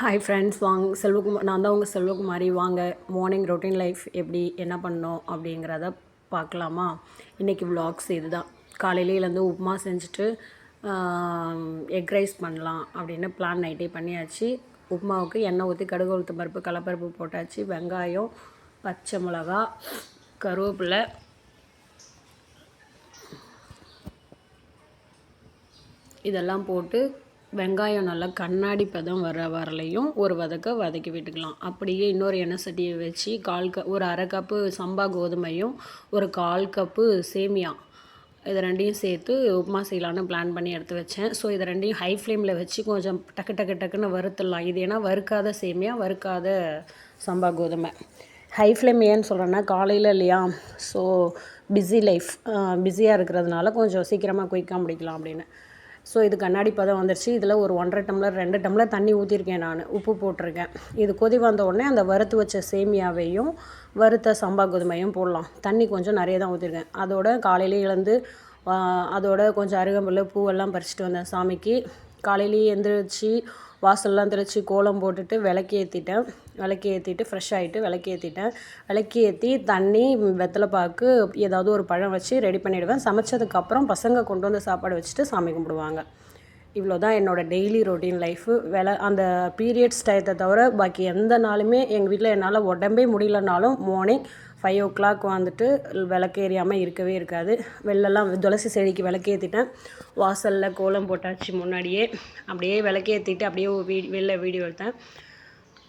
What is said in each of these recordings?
Hi friends வாங்க செல்வகுமார் நான் தான் உங்கள் செல்வகுமாரி. வாங்க மார்னிங் ரொட்டீன் லைஃப் எப்படி என்ன பண்ணோம் அப்படிங்கிறத பார்க்கலாமா? இன்றைக்கி vlogs இதுதான். காலையிலே எழுந்து உப்புமா செஞ்சுட்டு எக் ரைஸ் பண்ணலாம் அப்படின்னு பிளான் நைட்டே பண்ணியாச்சு. உப்புமாவுக்கு எண்ணெய் ஊற்றி கடுகு உளுத்து பருப்பு கடலப்பருப்பு போட்டாச்சு. வெங்காயம் பச்சை மிளகா கருவேப்பிலை. இதெல்லாம் போட்டு வெங்காயம் நல்லா கண்ணாடி பதம் வர வரலையும் ஒரு வதக்க வதக்கி விட்டுக்கலாம். அப்படியே இன்னொரு எண்ணெய் சட்டியை வச்சு கால் க ஒரு அரை கப்பு சம்பா கோதுமையும் ஒரு கால் கப்பு சேமியா. இது ரெண்டையும் சேர்த்து உப்புமா செய்யலான்னு பிளான் பண்ணி எடுத்து வச்சேன். ஸோ இதை ரெண்டையும் ஹை ஃப்ளேமில் வச்சு கொஞ்சம் டக்கு டக்கு டக்குன்னு வறுத்துடலாம். இது ஏன்னா வறுக்காத சேமியா வறுக்காத சம்பா கோதுமை. ஹை ஃப்ளேம் ஏன்னு சொல்கிறேன்னா காலையில் இல்லையா? ஸோ பிஸி லைஃப் பிஸியாக இருக்கிறதுனால கொஞ்சம் சீக்கிரமாக குயிக்காக முடிக்கலாம் அப்படின்னு. ஸோ இது கண்ணாடி பதம் வந்துருச்சு. இதில் ஒரு ஒன்றரை டம்ளர் ரெண்டு டம்ளர் தண்ணி ஊற்றிருக்கேன் நான். உப்பு போட்டிருக்கேன். இது கொதி வந்த உடனே அந்த வறுத்து வச்ச சேமியாவையும் வறுத்த சம்பா கோதுமையும் போடலாம். தண்ணி கொஞ்சம் நிறைய தான் ஊற்றிருக்கேன் அதோட காலையிலே எழுந்து அதோட கொஞ்சம் அருகம்புல் பூவெல்லாம் பறிச்சிட்டு வந்தேன் சாமிக்கு. காலையிலேயே எழுந்திரிச்சு வாசல்லாம் தெளித்து கோலம் போட்டுட்டு விளக்கு ஏற்றிட்டேன் விளக்கு ஏற்றிட்டு ஃப்ரெஷ் ஆகிட்டு விளக்கு ஏற்றிட்டேன் விளக்கு ஏற்றி தண்ணி வெத்தலை பாக்கு ஏதாவது ஒரு பழம் வச்சு ரெடி பண்ணிவிடுவேன் சமைச்சதுக்கப்புறம் பசங்க கொண்டு வந்து சாப்பாடு வச்சுட்டு சாமி கும்பிடுவாங்க. இவ்வளோ தான் என்னோடய டெய்லி ரொட்டீன் லைஃபு வேலை அந்த பீரியட்ஸ் டயத்தை தவிர பாக்கி எந்த நாளுமே எங்கள் வீட்டில் என்னால் உடம்பே முடியலனாலும் மார்னிங் ஃபைவ் ஓ கிளாக் வந்துட்டு விளக்கு எரியாமல் இருக்கவே இருக்காது. வெளிலலாம் துளசி செடிக்கு விளக்கேற்றிட்டேன் வாசலில் கோலம் போட்டாச்சு முன்னாடியே. அப்படியே விளக்கேற்றிட்டு அப்படியே வீ வெளில வீடியோ எடுத்தேன்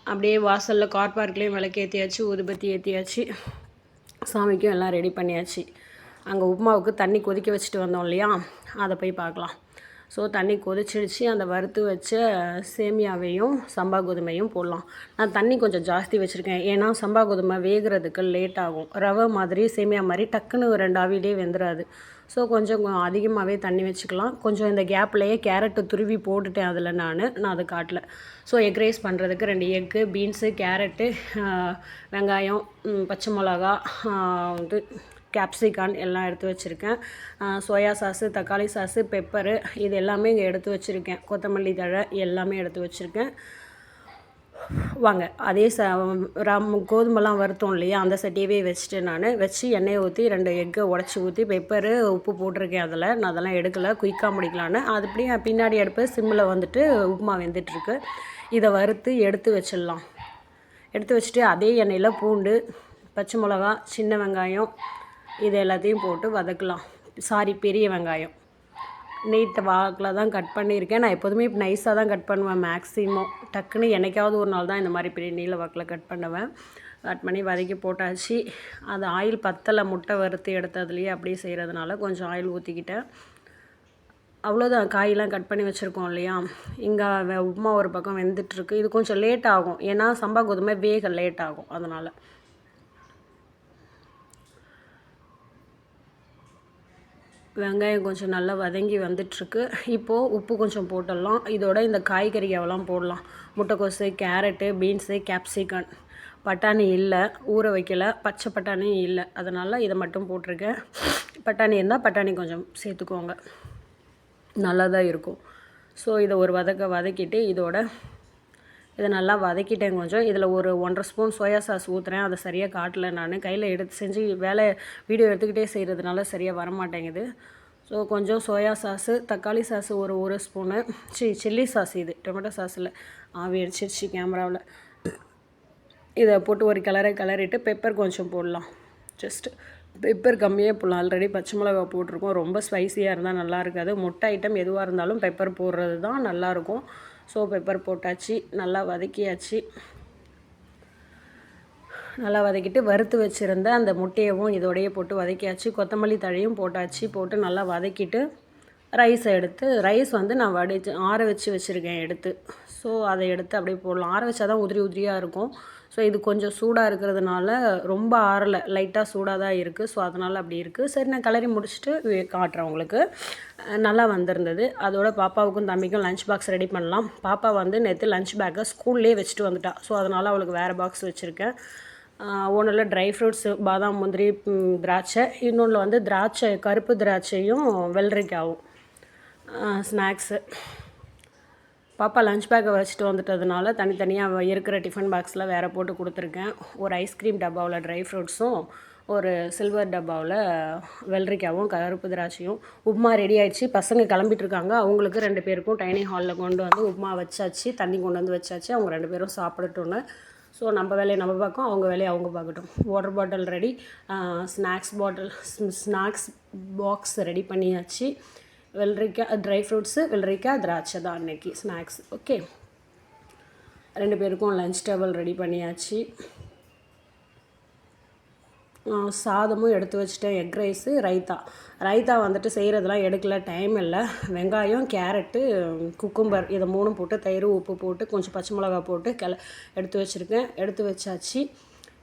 அப்படியே வாசலில் கார் பார்க்லேயும் விளக்கேற்றியாச்சு ஊதுபத்தி ஏற்றியாச்சு சாமிக்கும் எல்லாம் ரெடி பண்ணியாச்சு. அங்கே உப்புமாவுக்கு தண்ணி கொதிக்க வச்சுட்டு வந்தோம் இல்லையா? அதை போய் பார்க்கலாம். ஸோ தண்ணி கொதிச்சிடுச்சு. அந்த வறுத்து வச்ச சேமியாவையும் சம்பா கோதுமையும் போடலாம். நான் தண்ணி கொஞ்சம் ஜாஸ்தி வச்சுருக்கேன். ஏன்னா சம்பா கோதுமை வேகிறதுக்கு லேட் ஆகும். ரவை மாதிரி சேமியா மாதிரி டக்குன்னு ரெண்டு ஆவிலே வெந்துடாது ஸோ கொஞ்சம் அதிகமாகவே தண்ணி வச்சுக்கலாம். கொஞ்சம் இந்த கேப்லேயே கேரட்டு துருவி போட்டுட்டேன் அதில் நான். நான் அதை காட்டல ஸோ எக் ரைஸ் பண்ணுறதுக்கு ரெண்டு எக்கு பீன்ஸு கேரட்டு வெங்காயம் பச்சை மிளகா வந்து கேப்சிகான் எல்லாம் எடுத்து வச்சுருக்கேன். சோயா சாஸு தக்காளி சாஸு பெப்பரு இது எல்லாமே இங்கே எடுத்து வச்சுருக்கேன். கொத்தமல்லி தழை எல்லாமே எடுத்து வச்சுருக்கேன். வாங்க அதே ச ரம் கோதுமைலாம் வறுத்தோம் இல்லையா? அந்த சட்டியவே வச்சுட்டு நான் வச்சு எண்ணெயை ஊற்றி ரெண்டு எக்கை உடச்சி ஊற்றி பெப்பரு உப்பு போட்டிருக்கேன் அதில். நான் அதெல்லாம் எடுக்கலை குயிக்காக முடிக்கலான்னு அது அப்படியே பின்னாடி எடுப்பேன் சிம்மில் வந்துட்டு உப்புமா வெந்துட்டுருக்கு. இதை வறுத்து எடுத்து வச்சிடலாம். எடுத்து வச்சுட்டு அதே எண்ணெயில் பூண்டு பச்சை மிளகா சின்ன வெங்காயம் இது எல்லாத்தையும் போட்டு வதக்கலாம். சாரி பெரிய வெங்காயம். நீட்டை வாக்கில் தான் கட் பண்ணியிருக்கேன். நான் எப்போதுமே இப்போ நைஸாக தான் கட் பண்ணுவேன் மேக்ஸிமம் டக்குன்னு என்னைக்காவது ஒரு நாள் தான் இந்த மாதிரி பெரிய நீல வாக்கில் கட் பண்ணுவேன். கட் பண்ணி வதக்கி போட்டாச்சு. அது ஆயில் பத்தலை முட்டை வறுத்து எடுத்ததுலேயே அப்படியே செய்கிறதுனால கொஞ்சம் ஆயில் ஊற்றிக்கிட்டேன் அவ்வளோதான் காயெலாம் கட் பண்ணி வச்சுருக்கோம் இல்லையா? இங்கே உப்புமா ஒரு பக்கம் வெந்துட்டுருக்கு இது கொஞ்சம் லேட் ஆகும். ஏன்னா சம்பா கோதுமை வேக லேட் ஆகும். அதனால் வெங்காயம் கொஞ்சம் நல்லா வதங்கி வந்துட்டுருக்கு. இப்போது உப்பு கொஞ்சம் போட்டுடலாம். இதோட இந்த காய்கறியெல்லாம் போடலாம். முட்டைக்கோசு கேரட்டு பீன்ஸு கேப்சிகன் பட்டாணி இல்லை. ஊற வைக்கல. பச்சை பட்டாணி இல்லை. அதனால் இதை மட்டும் போட்டிருக்கேன். பட்டாணி இருந்தால் பட்டாணி கொஞ்சம் சேர்த்துக்கோங்க. நல்லா தான் இருக்கும். ஸோ இதை ஒரு வதக்க வதக்கிட்டு இதோட இதை நல்லா வதக்கிட்டேன் கொஞ்சம். இதில் ஒரு ஒன்றரை ஸ்பூன் சோயா சாஸ் ஊற்றுறேன் அதை சரியாக காட்டல நான். கையில் எடுத்து செஞ்சு வேலை வீடியோ எடுத்துக்கிட்டே செய்கிறதுனால சரியாக வரமாட்டேங்குது. ஸோ கொஞ்சம் சோயா சாஸு தக்காளி சாஸு ஒரு ஒரு ஸ்பூனு. சி சில்லி சாஸ் இது. டொமேட்டோ சாஸில் ஆவி அடிச்சிருச்சு கேமராவில். இதை போட்டு ஒரு கலரை கலரிட்டு பெப்பர் கொஞ்சம் போடலாம். ஜஸ்ட்டு பெப்பர் கம்மியாக போடலாம். ஆல்ரெடி பச்சை மிளகா போட்டிருக்கோம். ரொம்ப ஸ்பைஸியாக இருந்தால் நல்லா இருக்காது. முட்டை ஐட்டம் எதுவாக இருந்தாலும் பெப்பர் போடுறது தான் நல்லாயிருக்கும் ஸோ பெப்பர் போட்டாச்சு நல்லா வதக்கியாச்சு. நல்லா வதக்கிட்டு வறுத்து வச்சுருந்த அந்த முட்டையவும் இதோடையே போட்டு வதக்கியாச்சு. கொத்தமல்லி தழையும் போட்டாச்சு போட்டு நல்லா வதக்கிட்டு ரைஸை எடுத்து ரைஸ் வந்து நான் வடிச்சு ஆற வச்சு வச்சுருக்கேன் எடுத்து. ஸோ அதை எடுத்து அப்படியே போடலாம். ஆற வச்சா தான் உதிரி உதிரியாக இருக்கும். ஸோ இது கொஞ்சம் சூடாக இருக்கிறதுனால ரொம்ப ஆறலை. லைட்டாக சூடாக தான் இருக்குது ஸோ அதனால் அப்படி இருக்குது சரி நான் கிளறி முடிச்சுட்டு காட்டுறேன் உங்களுக்கு. நல்லா வந்திருந்தது. அதோட பாப்பாவுக்கும் தம்பிக்கும் லஞ்ச் பாக்ஸ் ரெடி பண்ணலாம். பாப்பா வந்து நேற்று லஞ்ச் பேக்கை ஸ்கூல்லேயே வச்சுட்டு வந்துட்டா. ஸோ அதனால் அவளுக்கு வேறு பாக்ஸ் வச்சுருக்கேன். ஒன்றில் ட்ரை ஃப்ரூட்ஸு பாதாம் முந்திரி திராட்சை. இன்னொன்று வந்து திராட்சை கருப்பு திராட்சையும் வெள்ளரிக்காவும். ஸ்நாக்ஸு பாப்பா லஞ்ச் பேக்கை வச்சுட்டு வந்துட்டதுனால தனித்தனியாக இருக்கிற டிஃபன் பாக்ஸில் வேறு போட்டு கொடுத்துருக்கேன். ஒரு ஐஸ்கிரீம் டப்பாவில் ட்ரை ஃப்ரூட்ஸும் ஒரு சில்வர் டப்பாவில் வெள்ளரிக்காவும் கருப்பு திராட்சையும். உப்புமா ரெடி ஆயிடுச்சு. பசங்க கிளம்பிட்டு இருக்காங்க. அவங்களுக்கு ரெண்டு பேருக்கும் டைனிங் ஹாலில் கொண்டு வந்து உப்புமா வச்சாச்சு தண்ணி கொண்டு வந்து வச்சாச்சு. அவங்க ரெண்டு பேரும் சாப்பிடட்டோன்னு ஸோ நம்ம வேலையை நம்ம பார்க்கோம் அவங்க வேலையை அவங்க பார்க்கட்டும். Water bottle ready snacks bottle snacks box ready பண்ணியாச்சு. வெள்ளரிக்காய் ட்ரை ஃப்ரூட்ஸு வெள்ளரிக்காய் திராட்சை தான் அன்னைக்கு ஸ்நாக்ஸ் ஓகே ரெண்டு பேருக்கும் லஞ்ச் டேபிள் ரெடி பண்ணியாச்சு. சாதமும் எடுத்து வச்சுட்டேன் எக் ரைஸு ரைத்தா ரைத்தா வந்துட்டு செய்கிறதுலாம் எடுக்கல டைம் இல்லை. வெங்காயம் கேரட்டு குக்கும்பர் இதை மூணும் போட்டு தயிர் உப்பு போட்டு கொஞ்சம் பச்சை மிளகா போட்டு கிள எடுத்து வச்சுருக்கேன். எடுத்து வச்சாச்சு.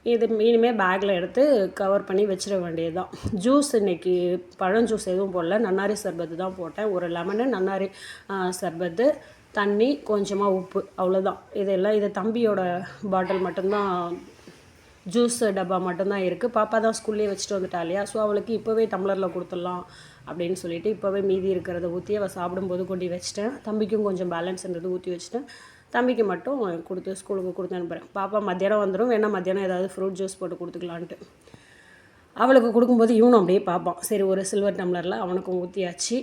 இது இனிமேல் பேக்கில் எடுத்து கவர் பண்ணி வச்சிட வேண்டியது தான் ஜூஸ் இன்னைக்கு பழம் ஜூஸ் எதுவும் போடல. நன்னாரி சர்பத்து தான் போட்டேன். ஒரு லெமனு நன்னாரி சர்பத்து தண்ணி கொஞ்சமாக உப்பு அவ்வளோதான் இதெல்லாம் இது தம்பியோட பாட்டில் மட்டும்தான் ஜூஸ் டப்பா மட்டும்தான் இருக்குது பாப்பா தான் ஸ்கூல்லேயே வச்சுட்டு வந்துட்டா இல்லையா? ஸோ அவளுக்கு இப்போவே டம்ளரில் கொடுத்துடலாம் அப்படின்னு சொல்லிட்டு இப்போவே மீதி இருக்கிறத ஊற்றி அவள் சாப்பிடும்போது கொண்டு வச்சிட்டேன். தம்பிக்கும் கொஞ்சம் பேலன்ஸ் இருந்தது ஊற்றி வச்சுட்டேன். தம்பிக்கு மட்டும் கொடுத்து ஸ்கூலுக்கு கொடுத்து அனுப்புகிறேன் பாப்பா மத்தியானம் வந்துடும் வேணால் மத்தியானம் ஏதாவது ஃப்ரூட் ஜூஸ் போட்டு கொடுத்துக்கலான்ட்டு. அவளுக்கு கொடுக்கும்போது இவனும் அப்படியே பார்ப்பான் சரி ஒரு சில்வர் டம்ளரில் அவனுக்கும் ஊற்றியாச்சு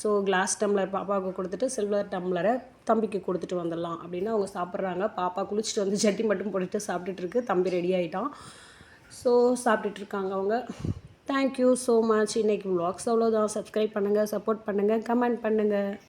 ஸோ கிளாஸ் டம்ளர் பாப்பாவுக்கு கொடுத்துட்டு சில்வர் டம்ளரை தம்பிக்கு கொடுத்துட்டு வந்துடலாம் அப்படின்னு அவங்க சாப்பிட்றாங்க. பாப்பா குளிச்சுட்டு வந்து சட்டி மட்டும் போட்டுட்டு சாப்பிட்டுட்டு இருக்கு. தம்பி ரெடி ஆகிட்டான் ஸோ சாப்பிட்டுட்டு இருக்காங்க அவங்க. தேங்க்யூ ஸோ மச் இன்னைக்கு vlogs அவ்வளோதான் சப்ஸ்கிரைப் பண்ணுங்கள் சப்போர்ட் பண்ணுங்கள் கமெண்ட் பண்ணுங்கள்